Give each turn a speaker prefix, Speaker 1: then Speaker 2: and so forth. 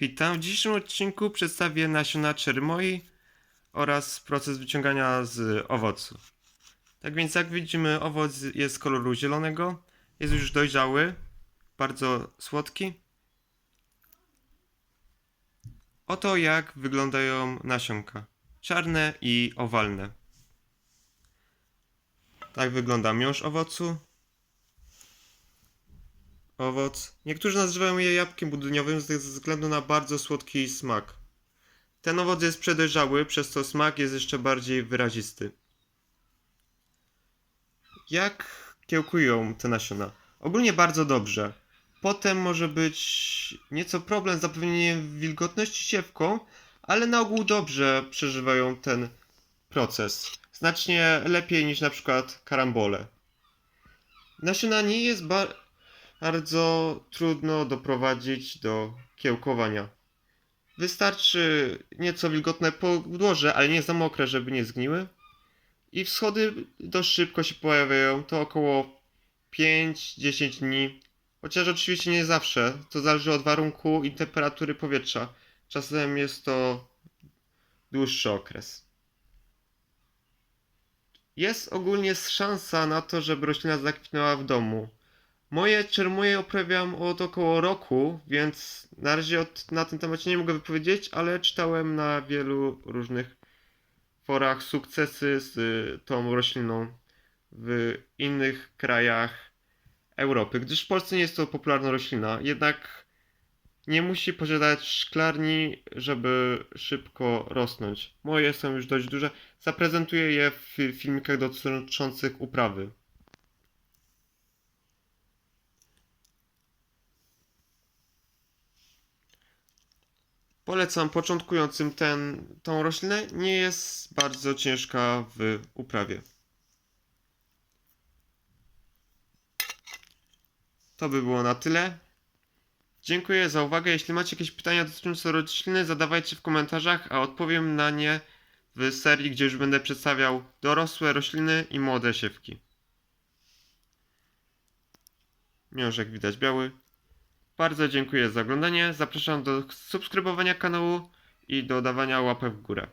Speaker 1: Witam. W dzisiejszym odcinku przedstawię nasiona czermoi oraz proces wyciągania z owocu. Tak więc jak widzimy owoc jest koloru zielonego, jest już dojrzały, bardzo słodki. Oto jak wyglądają nasionka. Czarne i owalne. Tak wygląda miąższ owocu. Owoc. Niektórzy nazywają je jabłkiem budyniowym ze względu na bardzo słodki smak. Ten owoc jest przedojrzały, przez co smak jest jeszcze bardziej wyrazisty. Jak kiełkują te nasiona? Ogólnie bardzo dobrze. Potem może być nieco problem z zapewnieniem wilgotności siewką, ale na ogół dobrze przeżywają ten proces. Znacznie lepiej niż na przykład karambole. Nasiona nie jest ba- bardzo trudno doprowadzić do kiełkowania. Wystarczy nieco wilgotne podłoże, ale nie za mokre, żeby nie zgniły. I wschody dość szybko się pojawiają, to około 5-10 dni. Chociaż oczywiście nie zawsze, to zależy od warunku i temperatury powietrza. Czasem jest to dłuższy okres. Jest ogólnie szansa na to, żeby roślina zakwitnęła w domu. Moje czermoje uprawiam od około roku, więc na razie od, na tym temacie nie mogę wypowiedzieć, ale czytałem na wielu różnych forach sukcesy z y, tą rośliną w innych krajach Europy, gdyż w Polsce nie jest to popularna roślina, jednak nie musi posiadać szklarni, żeby szybko rosnąć. Moje są już dość duże. Zaprezentuję je w filmikach dotyczących uprawy. Polecam początkującym ten, tą roślinę. Nie jest bardzo ciężka w uprawie. To by było na tyle. Dziękuję za uwagę. Jeśli macie jakieś pytania dotyczące rośliny, zadawajcie w komentarzach, a odpowiem na nie w serii, gdzie już będę przedstawiał dorosłe rośliny i młode siewki. Miążek widać biały. Bardzo dziękuję za oglądanie. Zapraszam do subskrybowania kanału i do dawania łapek w górę.